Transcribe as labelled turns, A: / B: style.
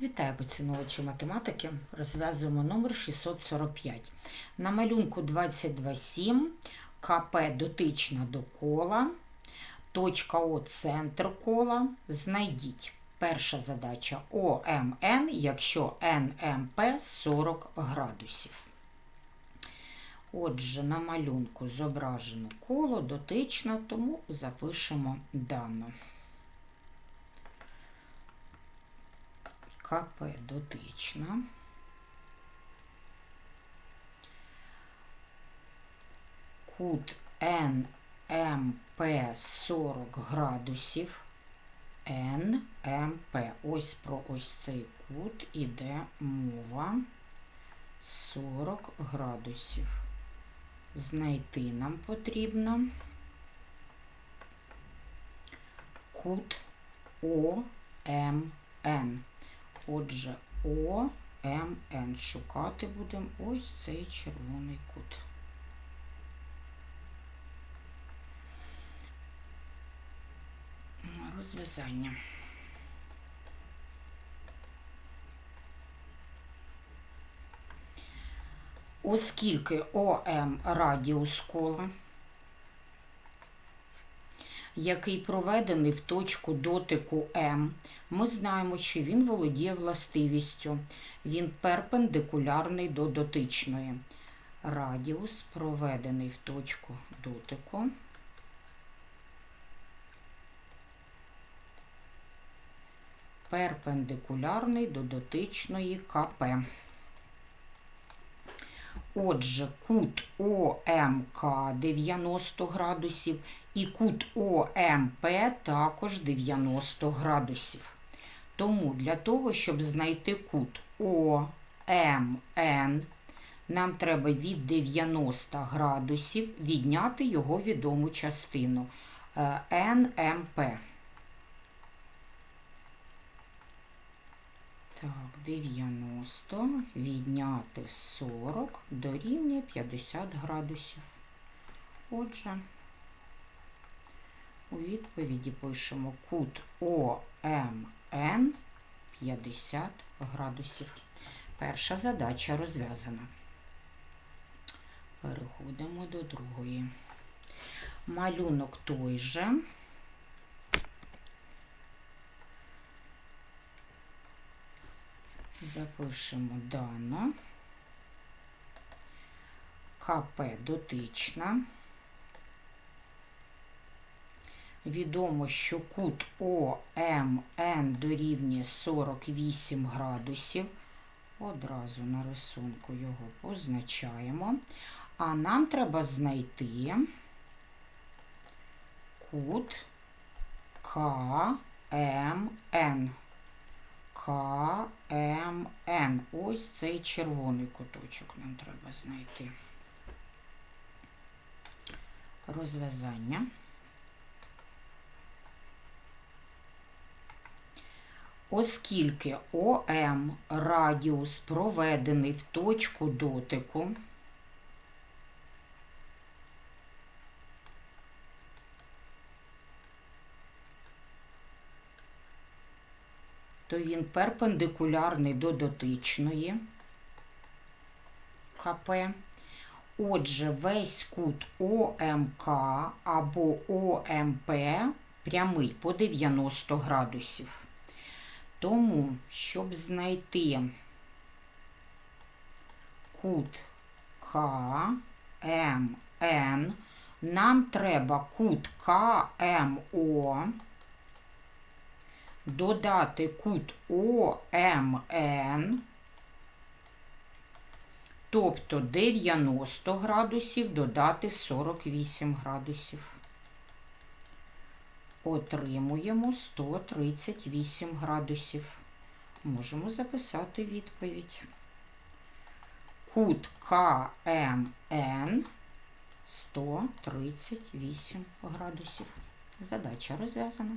A: Вітаю поціновувачі математики. Розв'язуємо номер 645. На малюнку 22,7 КП дотична до кола, точка О центр кола. Знайдіть. Перша задача ОМН, якщо НМП 40 градусів. Отже, на малюнку зображено коло дотична, тому запишемо дано. КП дотична. Кут НМП 40 градусів. НМП. Ось про ось цей кут іде мова 40 градусів. Знайти нам потрібно кут ОМН. Отже, ОМН. Шукати будемо ось цей червоний кут. Розв'язання. Оскільки ОМ радіус кола, який проведений в точку дотику М, ми знаємо, що він володіє властивістю. Він перпендикулярний до дотичної. Радіус проведений в точку дотику. Перпендикулярний до дотичної КП. Отже, кут ОМК 90 градусів і кут ОМП також 90 градусів. Тому для того, щоб знайти кут ОМН, нам треба від 90 градусів відняти його відому частину е, НМП. Так, 90 відняти 40 дорівнює 50 градусів. Отже, у відповіді пишемо кут ОМН 50 градусів. Перша задача розв'язана. Переходимо до другої. Малюнок той же. Запишемо дано. КП дотична. Відомо, що кут ОМН дорівнює 48 градусів. Одразу на рисунку його позначаємо. А нам треба знайти кут КМН. КМН. Ось цей червоний куточок нам треба знайти. Розв'язання. Оскільки ОМ радіус проведений в точку дотику, то він перпендикулярний до дотичної КП. Отже, весь кут ОМК або ОМП прямий по 90 градусів. Тому, щоб знайти кут КМН, нам треба кут КМО додати кут ОМН, тобто 90 градусів додати 48 градусів. Отримуємо 138 градусів. Можемо записати відповідь. Кут КМН 138 градусів. Задача розв'язана.